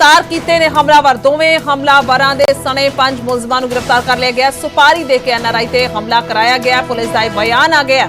ਗ੍ਰਿਫਤਾਰ ਕੀਤੇ ਨੇ ਹਮਲਾਵਰ। ਦੋਵੇਂ ਹਮਲਾਵਰਾਂ ਦੇ ਸਣੇ ਪੰਜ ਮੁਲਜ਼ਮਾਂ ਨੂੰ ਗ੍ਰਿਫਤਾਰ ਕਰ ਲਿਆ ਗਿਆ। ਸੁਪਾਰੀ ਦੇ ਕੇ ਐਨਆਰਆਈ ਤੇ ਹਮਲਾ ਕਰਾਇਆ ਗਿਆ। ਪੁਲਿਸ ਦਾ ਬਿਆਨ ਆ ਗਿਆ।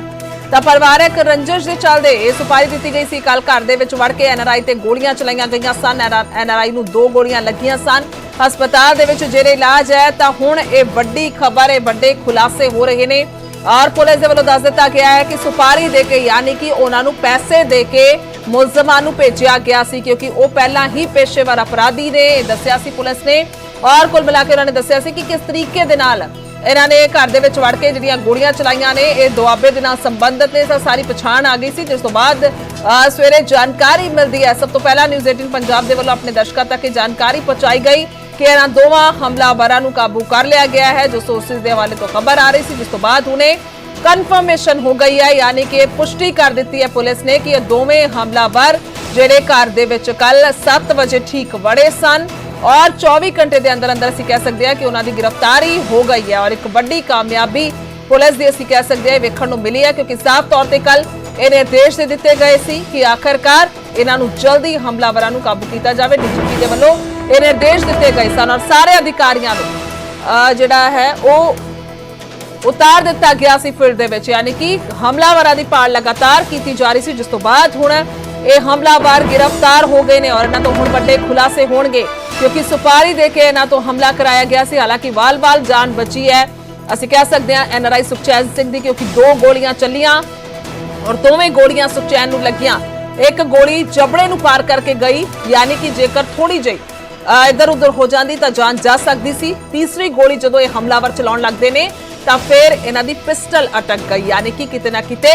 ਤਾਂ ਪਰਿਵਾਰਕ ਰੰਜਿਸ਼ ਦੇ ਚੱਲਦੇ ਇਹ ਸੁਪਾਰੀ ਦਿੱਤੀ ਗਈ ਸੀ। ਕੱਲ ਘਰ ਦੇ ਵਿੱਚ ਵੜ ਕੇ ਐਨਆਰਆਈ ਤੇ ਗੋਲੀਆਂ ਚਲਾਈਆਂ ਗਈਆਂ ਸਨ। ਐਨਆਰਆਈ ਨੂੰ ਦੋ ਗੋਲੀਆਂ ਲੱਗੀਆਂ ਸਨ। ਹਸਪਤਾਲ ਦੇ ਵਿੱਚ ਜਿਹੜੇ ਇਲਾਜ ਹੈ, ਤਾਂ ਹੁਣ ਇਹ ਵੱਡੀ ਖਬਰ ਹੈ ਵੱਡੇ ਖੁਲਾਸੇ ਹੋ ਰਹੇ ਨੇ। ਔਰ ਪੁਲਿਸ ਦੇ ਵੱਲੋਂ ਦੱਸ ਦਿੱਤਾ ਗਿਆ ਹੈ ਕਿ ਸੁਪਾਰੀ ਦੇ ਕੇ, ਯਾਨੀ ਕਿ ਉਹਨਾਂ ਨੂੰ ਪੈਸੇ ਦੇ ਕੇ ਮੁਲਜ਼ਮਾਂ ਨੂੰ ਭੇਜਿਆ ਗਿਆ ਸੀ ਕਿਉਂਕਿ ਉਹ ਪਹਿਲਾਂ ਹੀ ਪੇਸ਼ੇਵਰ ਅਪਰਾਧੀ ਨੇ ਦੱਸਿਆ ਸੀ ਪੁਲਿਸ ਨੇ। ਔਰ ਕੁੱਲ ਮਿਲਾ ਕੇ ਉਹਨਾਂ ਨੇ ਦੱਸਿਆ ਸੀ ਕਿ ਕਿਸ ਤਰੀਕੇ ਦੇ ਨਾਲ ਇਹਨਾਂ ਨੇ ਘਰ ਦੇ ਵਿੱਚ ਵੜ ਕੇ ਜਿਹੜੀਆਂ ਗੋਲੀਆਂ ਚਲਾਈਆਂ ਨੇ, ਇਹ ਦੁਆਬੇ ਦੇ ਨਾਲ ਸੰਬੰਧਿਤ ਨੇ ਸਾਰੀ ਪਛਾਣ ਆ ਗਈ ਸੀ, ਜਿਸ ਤੋਂ ਬਾਅਦ ਸਵੇਰੇ ਜਾਣਕਾਰੀ ਮਿਲਦੀ ਹੈ। ਸਭ ਤੋਂ ਪਹਿਲਾਂ ਨਿਊਜ਼ 18 ਪੰਜਾਬ ਦੇ ਵੱਲੋਂ ਆਪਣੇ ਦਰਸ਼ਕਾਂ ਤੱਕ ਇਹ ਜਾਣਕਾਰੀ ਪਹੁੰਚਾਈ ਗਈ ਕਿ ਇਹਨਾਂ ਦੋਵਾਂ ਹਮਲਾਵਰਾਂ ਨੂੰ ਕਾਬੂ ਕਰ ਲਿਆ ਗਿਆ ਹੈ, ਜੋ ਸੋਰਸਿਸ ਦੇ ਹਵਾਲੇ ਤੋਂ ਖਬਰ ਆ ਰਹੀ ਸੀ, ਜਿਸ ਤੋਂ ਬਾਅਦ ਹੁਣੇ ਕਨਫਰਮੇਸ਼ਨ ਹੋ ਗਈ ਹੈ ਯਾਨੀ ਕਿ ਪੁਸ਼ਟੀ ਕਰ ਦਿੱਤੀ ਹੈ ਪੁਲਿਸ ਨੇ ਕਿ ਇਹ ਦੋਵੇਂ ਹਮਲਾਵਰ ਜਿਹੜੇ ਘਰ ਦੇ ਵਿੱਚ ਕੱਲ 7 ਵਜੇ ਠੀਕ ਵੜੇ ਸਨ ਔਰ 24 ਘੰਟੇ ਦੇ ਅੰਦਰ ਅੰਦਰ ਅਸੀਂ ਕਹਿ ਸਕਦੇ ਹਾਂ ਕਿ ਉਹਨਾਂ ਦੀ ਗ੍ਰਿਫਤਾਰੀ ਹੋ ਗਈ ਹੈ ਔਰ ਇੱਕ ਵੱਡੀ ਕਾਮਯਾਬੀ ਪੁਲਿਸ ਦੀ ਅਸੀਂ ਕਹਿ ਸਕਦੇ ਹਾਂ ਵੇਖਣ ਨੂੰ ਮਿਲੀ ਹੈ ਕਿਉਂਕਿ ਸਾਫ਼ ਤੌਰ ਤੇ ਕੱਲ ਇਹ ਨਿਰਦੇਸ਼ ਦੇ ਦਿੱਤੇ ਗਏ ਸੀ ਕਿ ਆਖਰਕਾਰ ਇਹਨਾਂ ਨੂੰ ਜਲਦੀ ਹਮਲਾਵਰਾਂ ਨੂੰ ਕਾਬੂ ਕੀਤਾ ਜਾਵੇ। ਡੀਜੀਪੀ ਦੇ ਵੱਲੋਂ ਇਹ ਨਿਰਦੇਸ਼ ਦਿੱਤੇ ਗਏ ਸਨ ਔਰ ਸਾਰੇ ਅਧਿਕਾਰੀਆਂ ਨੂੰ ਅਹ, ਜਿਹੜਾ ਹੈ ਉਹ ਉਤਾਰ ਦਿੱਤਾ ਗਿਆ ਸੀ ਫੀਲਡ ਦੇ ਵਿੱਚ, ਯਾਨੀ ਕਿ ਹਮਲਾਵਰਾਂ ਦੀ ਭਾਲ ਲਗਾਤਾਰ ਕੀਤੀ ਜਾ ਰਹੀ ਸੀ, ਜਿਸ ਤੋਂ ਬਾਅਦ ਹੁਣ ਇਹ ਹਮਲਾਵਰ ਗ੍ਰਿਫਤਾਰ ਹੋ ਗਏ ਨੇ ਔਰ ਇਹਨਾਂ ਤੋਂ ਹੁਣ ਵੱਡੇ ਖੁਲਾਸੇ ਹੋਣਗੇ, ਕਿਉਂਕਿ ਸੁਪਾਰੀ ਦੇ ਕੇ ਇਹਨਾਂ ਤੋਂ ਹਮਲਾ ਕਰਾਇਆ ਗਿਆ ਸੀ। ਹਾਲਾਂਕਿ ਵਾਲ-ਵਾਲ ਜਾਨ ਬਚੀ ਹੈ। ਅਸੀਂ ਕਹਿ ਸਕਦੇ ਹਾਂ ਐਨਆਰਆਈ ਸੁਖਚੈਨ ਸਿੰਘ ਦੀ ਕਿਉਂਕਿ ਦੋ ਗੋਲੀਆਂ ਚੱਲੀਆਂ ਔਰ ਦੋਵੇਂ ਗੋਲੀਆਂ ਸੁਖਚੈਨ ਨੂੰ ਲੱਗੀਆਂ। ਇੱਕ ਗੋਲੀ ਜਬੜੇ ਨੂੰ ਪਾਰ ਕਰਕੇ ਗਈ, ਯਾਨੀ ਕਿ ਜੇਕਰ ਥੋੜੀ ਜਿਹੀ ਇੱਧਰ ਉੱਧਰ ਹੋ ਜਾਂਦੀ ਤਾਂ ਜਾਨ ਜਾ ਸਕਦੀ ਸੀ। ਤੀਸਰੀ ਗੋਲੀ ਜਦੋਂ ਇਹ ਹਮਲਾਵਰ ਚਲਾਉਣ ਲੱਗਦੇ ਨੇ ਤਾਂ ਫਿਰ ਇਹਨਾਂ ਦੀ ਪਿਸਟਲ ਅਟਕ ਗਈ। ਯਾਨੀ ਕਿ ਕਿਤੇ ਨਾ ਕਿਤੇ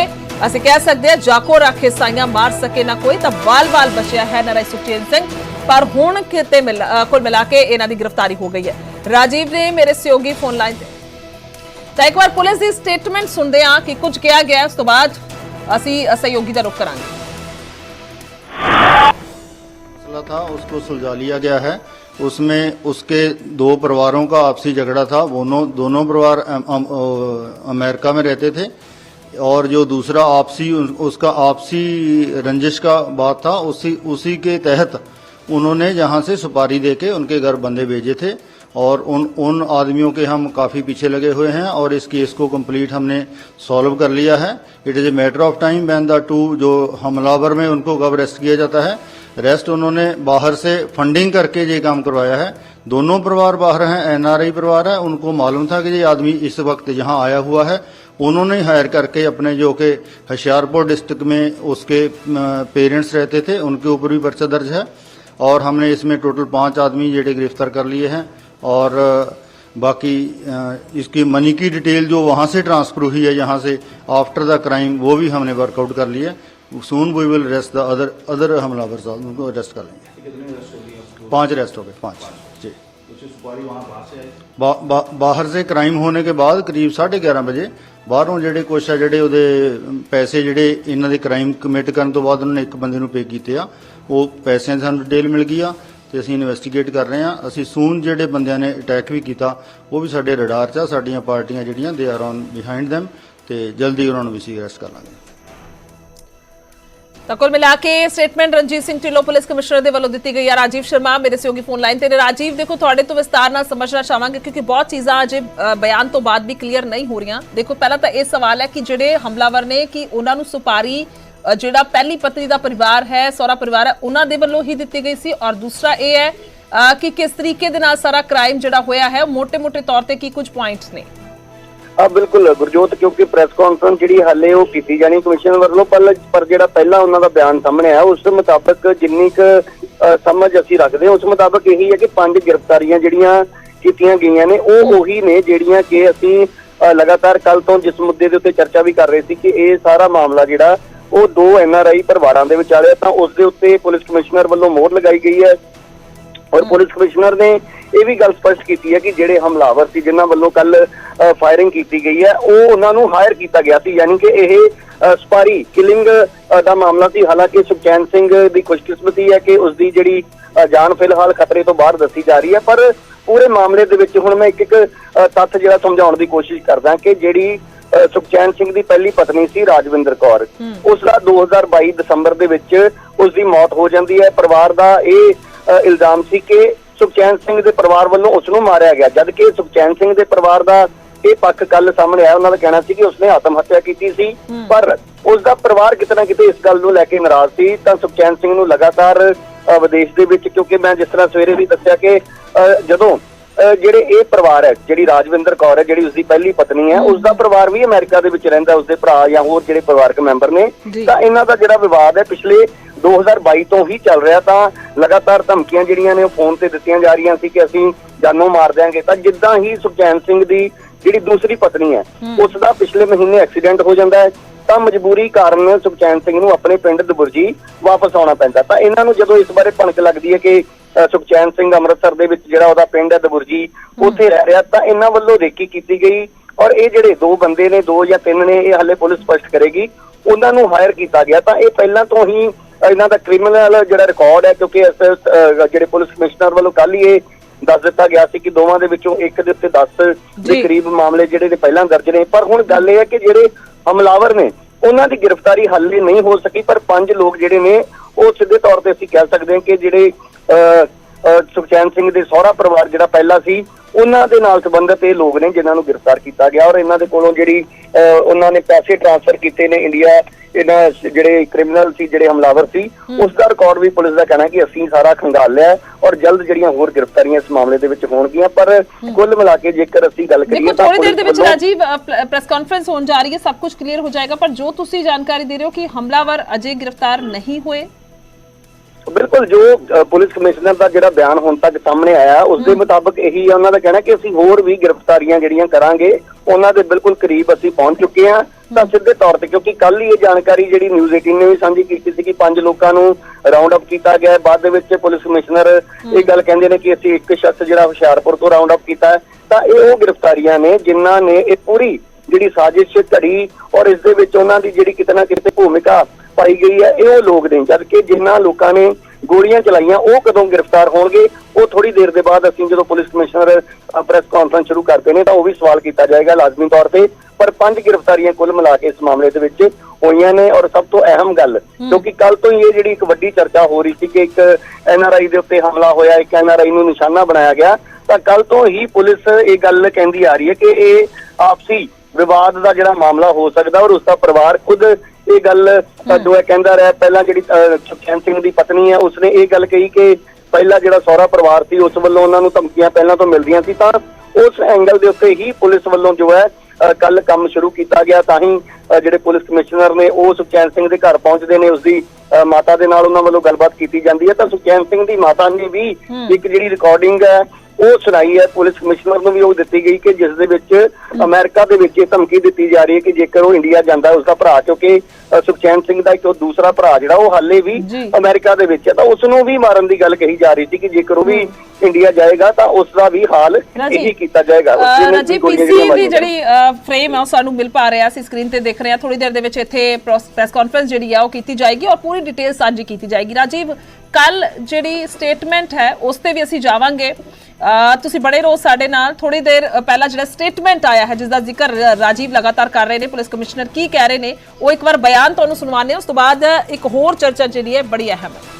ਅਸੀਂ ਕਹਿ ਸਕਦੇ ਹਾਂ ਜਾਕੋ ਰਾਖੇ ਸਾਈਆਂ ਮਾਰ ਸਕੇ ਨਾ ਕੋਈ ਤਾਂ ਬਾਲ-ਬਾਲ ਬਚਿਆ ਹੈ ਨਰਾਈ ਸੁਖਚੈਨ ਸਿੰਘ। ਪਰ ਹੁਣ ਕਿਤੇ ਮਿਲ ਅ, ਕੁੱਲ ਮਿਲਾ ਕੇ ਇਹਨਾਂ ਦੀ ਗ੍ਰਿਫਤਾਰੀ ਹੋ ਗਈ ਹੈ। ਰਾਜੀਵ ਨੇ ਮੇਰੇ ਸਹਿਯੋਗੀ ਫੋਨ ਲਾਈਨ ਤੇ ਤਾਂ ਇੱਕ ਵਾਰ ਪੁਲਿਸ ਦੀ ਸਟੇਟਮੈਂਟ ਸੁਣਦੇ ਹਾਂ ਕਿ ਕੁਝ ਕਿਹਾ ਗਿਆ ਉਸ ਤੋਂ ਬਾਅਦ ਅਸੀਂ ਸਹਿਯੋਗੀ ਦਾ ਰੁਖ ਕਰਾਂਗੇ। मसला था उसको सुलझा लिया गया है। उसमें उसके दो परिवारों का आपसी झगड़ा था। दोनों दोनों परिवार अम, अम, अमेरिका में रहते थे। और जो दूसरा आपसी उसका आपसी रंजिश का बात था उसी उसी के तहत उन्होंने जहाँ से सुपारी देके उनके घर बंदे भेजे थे। और उन उन आदमियों के हम काफ़ी पीछे लगे हुए हैं और इस केस को कंप्लीट हमने सॉल्व कर लिया है। It is a matter of time when the two जो हमलावर में उनको कब अरेस्ट किया जाता है। रेस्ट उन्होंने बाहर से फंडिंग करके ये काम करवाया है दोनों परिवार बाहर हैं एनआरआई परिवार है उनको मालूम था कि ये आदमी इस वक्त यहाँ आया हुआ है उन्होंने हायर करके अपने जो कि होशियारपुर डिस्ट्रिक्ट में उसके पेरेंट्स रहते थे उनके ऊपर भी पर्चा दर्ज है और हमने इसमें टोटल पांच आदमी जेडे गिरफ्तार कर लिए हैं और अ, बाकी अ, इसकी मनी की डिटेल जो वहाँ से ट्रांसफर हुई है यहाँ से आफ्टर द क्राइम वो भी हमने वर्कआउट कर लिया soon we will arrest the other other हमलावर साहब उनको अरेस्ट कर लेंगे पांच अरेस्ट हो गए पांच जी बा, बा, बाहर से क्राइम होने के बाद करीब साढ़े ग्यारह बजे ਬਾਹਰੋਂ ਜਿਹੜੇ ਕੁਛ ਆ ਜਿਹੜੇ ਉਹਦੇ ਪੈਸੇ ਜਿਹੜੇ ਇਹਨਾਂ ਦੇ ਕ੍ਰਾਈਮ ਕਮਿਟ ਕਰਨ ਤੋਂ ਬਾਅਦ ਉਹਨਾਂ ਨੇ ਇੱਕ ਬੰਦੇ ਨੂੰ ਪੇ ਕੀਤੇ ਆ ਉਹ ਪੈਸਿਆਂ ਦੀ ਸਾਨੂੰ ਡਿਟੇਲ ਮਿਲ ਗਈ ਆ ਤੇ ਅਸੀਂ ਇਨਵੈਸਟੀਗੇਟ ਕਰ ਰਹੇ ਆ ਅਸੀਂ ਸੂਨ ਜਿਹੜੇ ਬੰਦਿਆਂ ਨੇ ਅਟੈਕ ਵੀ ਕੀਤਾ ਉਹ ਵੀ ਸਾਡੇ ਰਡਾਰ 'ਚ ਆ ਸਾਡੀਆਂ ਪਾਰਟੀਆਂ ਜਿਹੜੀਆਂ they are on behind them ਤੇ ਜਲਦੀ ਉਹਨਾਂ ਨੂੰ ਵੀ ਅਸੀਂ ਅਰੈਸਟ ਕਰ ਲਾਂਗੇ ਤਾਂ ਕੁੱਲ ਮਿਲਾ ਕੇ statement Ranjit Singh Dhillon police commissioner ਦੇ ਵੱਲੋਂ ਦਿੱਤੀ ਗਈ ਹੈ ਰਾਜੀਵ ਸ਼ਰਮਾ, ਮੇਰੇ ਸਹਿਯੋਗੀ ਫੋਨ ਲਾਈਨ ਤੇ ਨੇ। ਰਾਜੀਵ, ਦੇਖੋ, ਤੁਹਾਡੇ ਤੋਂ ਵਿਸਤਾਰ ਨਾਲ ਸਮਝਣਾ ਚਾਹਾਂਗੇ ਕਿਉਂਕਿ ਬਹੁਤ ਚੀਜ਼ਾਂ ਅਜੇ ਬਿਆਨ ਤੋਂ ਬਾਅਦ ਵੀ ਕਲੀਅਰ ਨਹੀਂ ਹੋ ਰਹੀਆਂ। ਦੇਖੋ, ਪਹਿਲਾਂ ਤਾਂ ਇਹ ਸਵਾਲ ਹੈ ਕਿ ਜਿਹੜੇ ਹਮਲਾਵਰ ਨੇ ਕਿ ਉਹਨਾਂ ਨੂੰ ਸੁਪਾਰੀ ਜਿਹੜਾ ਪਹਿਲੀ ਪਤਨੀ ਦਾ ਪਰਿਵਾਰ ਹੈ ਸੋਰਾ ਪਰਿਵਾਰ ਹੈ, ਉਹਨਾਂ ਦੇ ਵੱਲੋਂ ਹੀ ਦਿੱਤੀ ਗਈ ਸੀ। ਔਰ ਦੂਸਰਾ ਇਹ ਹੈ ਕਿ ਕਿਸ ਤਰੀਕੇ ਦੇ ਨਾਲ ਸਾਰਾ ਕ੍ਰਾਈਮ ਜਿਹੜਾ ਹੋਇਆ ਹੈ ਮੋٹے-ਮੋٹے ਤੌਰ ਤੇ ਕੀ ਕੁਝ ਪੁਆਇੰਟਸ ਨੇ? ਆ, ਬਿਲਕੁਲ, ਗੁਰਜੋਤ, ਕਿਉਂਕਿ ਪ੍ਰੈਸ ਕਾਨਫਰੰਸ ਜਿਹੜੀ ਹਾਲੇ ਉਹ ਕੀਤੀ ਜਾਣੀ ਕਮਿਸ਼ਨ ਵੱਲੋਂ, ਪਰ ਪਰ ਜਿਹੜਾ ਪਹਿਲਾਂ ਉਹਨਾਂ ਦਾ ਬਿਆਨ ਸਾਹਮਣੇ ਆਇਆ, ਉਸ ਮੁਤਾਬਕ ਜਿੰਨੀ ਕੁ ਸਮਝ ਅਸੀਂ ਰੱਖਦੇ ਹਾਂ, ਉਸ ਮੁਤਾਬਕ ਇਹੀ ਹੈ ਕਿ ਪੰਜ ਗ੍ਰਿਫਤਾਰੀਆਂ ਜਿਹੜੀਆਂ ਕੀਤੀਆਂ ਗਈਆਂ ਨੇ, ਉਹ ਉਹੀ ਨੇ ਜਿਹੜੀਆਂ ਕਿ ਅਸੀਂ ਲਗਾਤਾਰ ਕੱਲ ਤੋਂ ਜਿਸ ਮੁੱਦੇ ਦੇ ਉੱਤੇ ਚਰਚਾ ਵੀ ਕਰ ਰਹੇ ਸੀ ਕਿ ਇਹ ਸਾਰਾ ਮਾਮਲਾ ਜਿਹੜਾ, ਉਹ ਦੋ ਐਨਆਰਆਈ ਪਰਿਵਾਰਾਂ ਦੇ ਵਿਚਾਲੇ ਤਾਂ ਉਸ ਦੇ ਉੱਤੇ ਪੁਲਿਸ ਕਮਿਸ਼ਨਰ ਵੱਲੋਂ ਮੋਹਰ ਲਗਾਈ ਗਈ ਹੈ। ਔਰ ਪੁਲਿਸ ਕਮਿਸ਼ਨਰ ਨੇ ਇਹ ਵੀ ਗੱਲ ਸਪਸ਼ਟ ਕੀਤੀ ਹੈ ਕਿ ਜਿਹੜੇ ਹਮਲਾਵਰ ਸੀ ਜਿਨ੍ਹਾਂ ਵੱਲੋਂ ਕੱਲ ਫਾਇਰਿੰਗ ਕੀਤੀ ਗਈ ਹੈ ਉਹ ਉਹਨਾਂ ਨੂੰ ਹਾਇਰ ਕੀਤਾ ਗਿਆ ਸੀ। ਯਾਨੀ ਕਿ ਇਹ ਸਪਾਰੀ ਕਿਲਿੰਗ ਦਾ ਮਾਮਲਾ ਸੀ। ਹਾਲਾਂਕਿ ਸੁਖਚੈਨ ਸਿੰਘ ਦੀ ਖੁਸ਼ਕਿਸਮਤੀ ਹੈ ਕਿ ਉਸ ਦੀ ਜਿਹੜੀ ਜਾਨ ਫਿਲਹਾਲ ਖਤਰੇ ਤੋਂ ਬਾਹਰ ਦੱਸੀ ਜਾ ਰਹੀ ਹੈ। ਪਰ ਪੂਰੇ ਮਾਮਲੇ ਦੇ ਵਿੱਚ ਹੁਣ ਮੈਂ ਇੱਕ ਇੱਕ ਤੱਥ ਜਿਹੜਾ ਸਮਝਾਉਣ ਦੀ ਕੋਸ਼ਿਸ਼ ਕਰਦਾ ਕਿ ਜਿਹੜੀ ਸੁਖਚੈਨ ਸਿੰਘ ਦੀ ਪਹਿਲੀ ਪਤਨੀ ਸੀ ਰਾਜਵਿੰਦਰ ਕੌਰ ਉਸ ਦਾ 2022 ਦਸੰਬਰ ਦੇ ਵਿੱਚ ਉਸ ਦੀ ਮੌਤ ਹੋ ਜਾਂਦੀ ਹੈ। ਪਰਿਵਾਰ ਦਾ ਇਹ ਇਲਜ਼ਾਮ ਸੀ ਕਿ ਸੁਖਚੈਨ ਸਿੰਘ ਦੇ ਪਰਿਵਾਰ ਵੱਲੋਂ ਉਸ ਨੂੰ ਮਾਰਿਆ ਗਿਆ। ਜਦ ਕਿ ਸੁਖਚੈਨ ਸਿੰਘ ਦੇ ਪਰਿਵਾਰ ਦਾ ਇਹ ਪੱਖ ਕੱਲ ਸਾਹਮਣੇ ਆਇਆ ਉਹਨਾਂ ਦਾ ਕਹਿਣਾ ਸੀ ਕਿ ਉਸਨੇ ਆਤਮ ਹੱਤਿਆ ਕੀਤੀ ਸੀ। ਪਰ ਉਸ ਦਾ ਪਰਿਵਾਰ ਕਿਤੇ ਨਾ ਕਿਤੇ ਇਸ ਗੱਲ ਨੂੰ ਲੈ ਕੇ ਨਾਰਾਜ਼ ਸੀ। ਤਾਂ ਸੁਖਚੈਨ ਸਿੰਘ ਨੂੰ ਲਗਾਤਾਰ ਵਿਦੇਸ਼ ਦੇ ਵਿੱਚ ਕਿਉਂਕਿ ਮੈਂ ਜਿਸ ਤਰ੍ਹਾਂ ਸਵੇਰੇ ਵੀ ਦੱਸਿਆ ਕਿ ਜਦੋਂ ਜਿਹੜੇ ਇਹ ਪਰਿਵਾਰ ਹੈ ਜਿਹੜੀ ਰਾਜਵਿੰਦਰ ਕੌਰ ਹੈ ਜਿਹੜੀ ਉਸਦੀ ਪਹਿਲੀ ਪਤਨੀ ਹੈ ਉਸ ਦਾ ਪਰਿਵਾਰ ਵੀ ਅਮਰੀਕਾ ਦੇ ਵਿੱਚ ਰਹਿੰਦਾ ਉਸਦੇ ਭਰਾ ਜਾਂ ਹੋਰ ਜਿਹੜੇ ਪਰਿਵਾਰਕ ਮੈਂਬਰ ਨੇ। ਤਾਂ ਇਹਨਾਂ ਦਾ ਜਿਹੜਾ ਵਿਵਾਦ ਹੈ ਪਿਛਲੇ 2022 ਤੋਂ ਹੀ ਚੱਲ ਰਿਹਾ ਤਾਂ ਲਗਾਤਾਰ ਧਮਕੀਆਂ ਜਿਹੜੀਆਂ ਨੇ ਉਹ ਫੋਨ ਤੇ ਦਿੱਤੀਆਂ ਜਾ ਰਹੀਆਂ ਸੀ ਕਿ ਅਸੀਂ ਜਾਨੋਂ ਮਾਰ ਦਿਆਂਗੇ। ਤਾਂ ਜਿੱਦਾਂ ਹੀ ਸੁਖਚੈਨ ਸਿੰਘ ਦੀ ਜਿਹੜੀ ਦੂਸਰੀ ਪਤਨੀ ਹੈ ਉਸ ਦਾ ਪਿਛਲੇ ਮਹੀਨੇ ਐਕਸੀਡੈਂਟ ਹੋ ਜਾਂਦਾ ਹੈ ਤਾਂ ਮਜਬੂਰੀ ਕਾਰਨ ਸੁਖਚੈਨ ਸਿੰਘ ਨੂੰ ਆਪਣੇ ਪਿੰਡ ਦਬੁਰਜੀ ਵਾਪਸ ਆਉਣਾ ਪੈਂਦਾ। ਤਾਂ ਇਹਨਾਂ ਨੂੰ ਜਦੋਂ ਇਸ ਬਾਰੇ ਭਣਕ ਲੱਗਦੀ ਹੈ ਕਿ ਸੁਖਚੈਨ ਸਿੰਘ ਅੰਮ੍ਰਿਤਸਰ ਦੇ ਵਿੱਚ ਜਿਹੜਾ ਉਹਦਾ ਪਿੰਡ ਹੈ ਦਬੁਰਜੀ ਉੱਥੇ ਰਹਿ ਰਿਹਾ ਤਾਂ ਇਹਨਾਂ ਵੱਲੋਂ ਰੇਕੀ ਕੀਤੀ ਗਈ ਔਰ ਇਹ ਜਿਹੜੇ ਦੋ ਬੰਦੇ ਨੇ ਦੋ ਜਾਂ ਤਿੰਨ ਨੇ ਇਹ ਹਾਲੇ ਪੁਲਿਸ ਸਪਸ਼ਟ ਕਰੇਗੀ। ਉਹਨਾਂ ਨੂੰ ਹਾਇਰ ਕੀਤਾ ਗਿਆ ਤਾਂ ਇਹ ਪਹਿਲਾਂ ਤੋਂ ਹੀ ਇਹਨਾਂ ਦਾ ਕ੍ਰਿਮੀਨਲ ਜਿਹੜਾ ਰਿਕਾਰਡ ਹੈ ਕਿਉਂਕਿ ਜਿਹੜੇ ਪੁਲਿਸ ਕਮਿਸ਼ਨਰ ਵੱਲੋਂ ਕੱਲ ਹੀ ਇਹ ਦੱਸ ਦਿੱਤਾ ਗਿਆ ਸੀ ਕਿ ਦੋਵਾਂ ਦੇ ਵਿੱਚੋਂ ਇੱਕ ਦੇ ਉੱਤੇ 10 ਜੀ। ਦੇ ਕਰੀਬ ਮਾਮਲੇ ਜਿਹੜੇ ਨੇ ਪਹਿਲਾਂ ਦਰਜ ਨੇ। ਪਰ ਹੁਣ ਗੱਲ ਇਹ ਹੈ ਕਿ ਜਿਹੜੇ ਹਮਲਾਵਰ ਨੇ ਉਹਨਾਂ ਦੀ ਗ੍ਰਿਫਤਾਰੀ ਹਾਲੇ ਨਹੀਂ ਹੋ ਸਕੀ ਪਰ ਪੰਜ ਲੋਕ ਜਿਹੜੇ ਨੇ ਉਹ ਸਿੱਧੇ ਤੌਰ ਤੇ ਅਸੀਂ ਕਹਿ ਸਕਦੇ ਹਾਂ ਕਿ ਜਿਹੜੇ ਸੁਖਚੈਨ ਸਿੰਘ ਦੇ ਸਹੁਰਾ ਪਰਿਵਾਰ ਜਿਹੜਾ ਪਹਿਲਾਂ ਸੀ ਉਹਨਾਂ ਦੇ ਨਾਲ ਸੰਬੰਧਿਤ ਇਹ ਲੋਕ ਨੇ ਜਿਨ੍ਹਾਂ ਨੂੰ ਗ੍ਰਿਫਤਾਰ ਕੀਤਾ ਗਿਆ ਔਰ ਇਹਨਾਂ ਦੇ ਕੋਲੋਂ ਜਿਹੜੀ ਉਹਨਾਂ ਨੇ ਪੈਸੇ ਟ੍ਰਾਂਸਫਰ ਕੀਤੇ ਨੇ ਇੰਡੀਆ ਇਹਨਾਂ ਜਿਹੜੇ ਕ੍ਰਿਮੀਨਲ ਸੀ ਜਿਹੜੇ ਹਮਲਾਵਰ ਸੀ ਉਸ ਦਾ ਰਿਕਾਰਡ ਵੀ ਪੁਲਿਸ ਦਾ ਕਹਿਣਾ ਕਿ ਅਸੀਂ ਸਾਰਾ ਖੰਗਾਲ ਲਿਆ ਔਰ ਜਲਦ ਜਿਹੜੀਆਂ ਹੋਰ ਗ੍ਰਿਫਤਾਰੀਆਂ ਇਸ ਮਾਮਲੇ ਦੇ ਵਿੱਚ ਹੋਣਗੀਆਂ ਪਰ ਕੁੱਲ ਮਿਲਾ ਕੇ ਜੇਕਰ ਅਸੀਂ ਗੱਲ ਕਰੀਏ ਤਾਂ ਥੋੜੀ ਦੇਰ ਦੇ ਵਿੱਚ ਰਾਜੀਵ ਪ੍ਰੈਸ ਕਾਨਫਰੰਸ ਹੋਣ ਜਾ ਰਹੀ ਹੈ ਸਭ ਕੁਝ ਕਲੀਅਰ ਹੋ ਜਾਏਗਾ ਪਰ ਜੋ ਤੁਸੀਂ ਜਾਣਕਾਰੀ ਦੇ ਰਹੇ ਹੋ ਕਿ ਹਮਲਾਵਰ ਅਜੇ ਗ੍ਰਿਫਤਾਰ ਨਹੀਂ ਹੋਏ ਬਿਲਕੁਲ ਜੋ ਪੁਲਿਸ ਕਮਿਸ਼ਨਰ ਦਾ ਜਿਹੜਾ ਬਿਆਨ ਹੁਣ ਤੱਕ ਸਾਹਮਣੇ ਆਇਆ ਉਸ ਦੇ ਮੁਤਾਬਕ ਇਹੀ ਹੈ ਉਹਨਾਂ ਦਾ ਕਹਿਣਾ ਕਿ ਅਸੀਂ ਹੋਰ ਵੀ ਗ੍ਰਿਫਤਾਰੀਆਂ ਜਿਹੜੀਆਂ ਕਰਾਂਗੇ ਉਹਨਾਂ ਦੇ ਬਿਲਕੁਲ ਕਰੀਬ ਅਸੀਂ ਪਹੁੰਚ ਚੁੱਕੇ ਹਾਂ। ਤਾਂ ਸਿੱਧੇ ਤੌਰ ਤੇ ਕਿਉਂਕਿ ਕੱਲ ਹੀ ਇਹ ਜਾਣਕਾਰੀ ਜਿਹੜੀ ਨਿਊਜ਼ 18 ਨੇ ਵੀ ਸਾਂਝੀ ਕੀਤੀ ਸੀ ਕਿ ਪੰਜ ਲੋਕਾਂ ਨੂੰ ਰਾਉਂਡ ਅਪ ਕੀਤਾ ਗਿਆ ਹੈ। ਬਾਅਦ ਦੇ ਵਿੱਚ ਪੁਲਿਸ ਕਮਿਸ਼ਨਰ ਇਹ ਗੱਲ ਕਹਿੰਦੇ ਨੇ ਕਿ ਅਸੀਂ ਇੱਕ ਸ਼ਖਸ ਜਿਹੜਾ ਹੁਸ਼ਿਆਰਪੁਰ ਤੋਂ ਰਾਉਂਡ ਅਪ ਕੀਤਾ ਹੈ। ਤਾਂ ਇਹ ਉਹ ਗ੍ਰਿਫਤਾਰੀਆਂ ਨੇ ਜਿਨ੍ਹਾਂ ਨੇ ਇਹ ਪੂਰੀ ਜਿਹੜੀ ਸਾਜ਼ਿਸ਼ ਘੜੀ ਔਰ ਇਸ ਦੇ ਵਿੱਚ ਉਹਨਾਂ ਦੀ ਜਿਹੜੀ ਕਿਤੇ ਨਾ ਕਿਤੇ ਭੂਮਿਕਾ ਪਾਈ ਗਈ ਹੈ। ਇਹ ਉਹ ਲੋਕ ਨੇ ਜਦ ਕਿ ਜਿਨ੍ਹਾਂ ਲੋਕਾਂ ਨੇ ਗੋਲੀਆਂ ਚਲਾਈਆਂ ਉਹ ਕਦੋਂ ਗ੍ਰਿਫਤਾਰ ਹੋਣਗੇ ਉਹ ਥੋੜੀ ਦੇਰ ਦੇ ਬਾਅਦ ਅਸੀਂ ਜਦੋਂ ਪੁਲਿਸ ਕਮਿਸ਼ਨਰ ਪ੍ਰੈਸ ਕਾਨਫਰੰਸ ਸ਼ੁਰੂ ਕਰਦੇ ਨੇ ਤਾਂ ਉਹ ਵੀ ਸਵਾਲ ਕੀਤਾ ਜਾਏਗਾ ਲਾਜ਼ਮੀ ਤੌਰ ਤੇ। ਪਰ ਪੰਜ ਗ੍ਰਿਫਤਾਰੀਆਂ ਕੁੱਲ ਮਿਲਾ ਕੇ ਇਸ ਮਾਮਲੇ ਦੇ ਵਿੱਚ ਹੋਈਆਂ ਨੇ ਔਰ ਸਭ ਤੋਂ ਅਹਿਮ ਗੱਲ ਕਿਉਂਕਿ ਕੱਲ ਤੋਂ ਹੀ ਇਹ ਜਿਹੜੀ ਇੱਕ ਵੱਡੀ ਚਰਚਾ ਹੋ ਰਹੀ ਸੀ ਕਿ ਇੱਕ ਐਨਆਰਆਈ ਦੇ ਉੱਤੇ ਹਮਲਾ ਹੋਇਆ ਇੱਕ ਐਨਆਰਆਈ ਨੂੰ ਨਿਸ਼ਾਨਾ ਬਣਾਇਆ ਗਿਆ ਤਾਂ ਕੱਲ ਤੋਂ ਹੀ ਪੁਲਿਸ ਇਹ ਗੱਲ ਕਹਿੰਦੀ ਆ ਰਹੀ ਹੈ ਕਿ ਇਹ ਆਪਸੀ ਵਿਵਾਦ ਦਾ ਜਿਹੜਾ ਮਾਮਲਾ ਹੋ ਸਕਦਾ ਔਰ ਉਸ ਦਾ ਪਰਿਵਾਰ ਖੁਦ ਇਹ ਗੱਲ ਜੋ ਹੈ ਕਹਿੰਦਾ ਰਿਹਾ ਪਹਿਲਾਂ ਜਿਹੜੀ ਸੁਖਚੈਨ ਸਿੰਘ ਦੀ ਪਤਨੀ ਹੈ ਉਸਨੇ ਇਹ ਗੱਲ ਕਹੀ ਕਿ ਪਹਿਲਾਂ ਜਿਹੜਾ ਸਹੁਰਾ ਪਰਿਵਾਰ ਸੀ ਉਸ ਵੱਲੋਂ ਉਹਨਾਂ ਨੂੰ ਧਮਕੀਆਂ ਪਹਿਲਾਂ ਤੋਂ ਮਿਲਦੀਆਂ ਸੀ ਤਾਂ ਉਸ ਐਂਗਲ ਦੇ ਉੱਤੇ ਹੀ ਪੁਲਿਸ ਵੱਲੋਂ ਜੋ ਹੈ ਕੱਲ ਕੰਮ ਸ਼ੁਰੂ ਕੀਤਾ ਗਿਆ ਤਾਂ ਹੀ ਜਿਹੜੇ ਪੁਲਿਸ ਕਮਿਸ਼ਨਰ ਨੇ ਉਹ ਸੁਖਚੈਨ ਸਿੰਘ ਦੇ ਘਰ ਪਹੁੰਚਦੇ ਨੇ ਉਸਦੀ ਅ, ਮਾਤਾ ਦੇ ਨਾਲ ਉਹਨਾਂ ਵੱਲੋਂ ਗੱਲਬਾਤ ਕੀਤੀ ਜਾਂਦੀ ਹੈ ਤਾਂ ਸੁਖਚੈਨ ਸਿੰਘ ਦੀ ਮਾਤਾ ਨੇ ਵੀ ਇੱਕ ਜਿਹੜੀ ਰਿਕਾਰਡਿੰਗ ਹੈ ਉਹ ਸੁਣਾਈ ਹੈ ਪੁਲਿਸ ਕਮਿਸ਼ਨਰ ਨੂੰ ਵੀ ਉਹ ਦਿੱਤੀ ਗਈ ਕਿ ਜਿਸ ਦੇ ਵਿੱਚ ਅਮਰੀਕਾ ਦੇ ਵਿੱਚ ਇਹ ਧਮਕੀ ਦਿੱਤੀ ਜਾ ਰਹੀ ਹੈ ਕਿ ਜੇਕਰ ਉਹ ਇੰਡੀਆ ਜਾਂਦਾ ਉਸ ਦਾ ਭਰਾ ਕਿਉਂਕਿ ਸੁਖਚੈਨ ਸਿੰਘ ਦਾ ਇੱਕ ਉਹ ਦੂਸਰਾ ਭਰਾ ਜਿਹੜਾ ਉਹ ਹਾਲੇ ਵੀ। ਅਮਰੀਕਾ ਦੇ ਵਿੱਚ ਹੈ ਤਾਂ ਉਸ ਨੂੰ ਵੀ ਮਾਰਨ ਦੀ ਗੱਲ ਕਹੀ ਜਾ ਰਹੀ ਸੀ ਕਿ ਜੇਕਰ ਉਹ ਵੀ ਇੰਡੀਆ ਜਾਏਗਾ ਤਾਂ ਉਸ ਦਾ ਵੀ ਹਾਲ ਇਹੀ ਕੀਤਾ ਜਾਏਗਾ। ਰਾਜੀ ਪੀਸੀ ਦੀ ਜਿਹੜੀ ਫਰੇਮ ਹੈ ਉਹ ਸਾਨੂੰ ਮਿਲ ਪਾ ਰਿਹਾ ਸੀ ਸਕਰੀਨ ਤੇ ਦੇਖ ਰਹੇ ਹਾਂ। ਥੋੜੀ ਦੇਰ ਦੇ ਵਿੱਚ ਇੱਥੇ ਪ੍ਰੈਸ ਕਾਨਫਰੰਸ ਜਿਹੜੀ ਆ ਉਹ ਕੀਤੀ ਜਾਏਗੀ ਔਰ ਪੂਰੀ ਡਿਟੇਲ ਸਾਂਝੀ ਕੀਤੀ ਜਾਏਗੀ। ਰਾਜੀਵ ਕੱਲ ਜਿਹੜੀ ਸਟੇਟਮੈਂਟ ਹੈ ਉਸ ਤੇ ਵੀ ਅਸੀਂ ਜਾਵਾਂਗੇ। ਤੁਸੀਂ ਬੜੇ ਰੋਜ਼ ਸਾਡੇ ਨਾਲ। ਥੋੜੀ ਦੇਰ ਪਹਿਲਾਂ ਜਿਹੜਾ ਸਟੇਟਮੈਂਟ ਆਇਆ ਹੈ ਜਿਸ ਦਾ ਜ਼ਿਕਰ ਰਾਜੀਵ ਲਗਾਤਾਰ ਕਰ ਰਹੇ ਨੇ, ਪੁਲਿਸ ਕਮਿਸ਼ਨਰ ਕੀ ਕਹਿ ਰਹੇ ਨੇ, ਉਹ ਇੱਕ ਵਾਰ ਬਿਆਨ ਤੁਹਾਨੂੰ ਸੁਣਵਾਉਂਦੇ ਹਾਂ। ਉਸ ਤੋਂ ਬਾਅਦ ਇੱਕ ਹੋਰ ਚਰਚਾ ਜਿਹੜੀ ਹੈ, ਬੜੀ ਅਹਿਮ ਹੈ।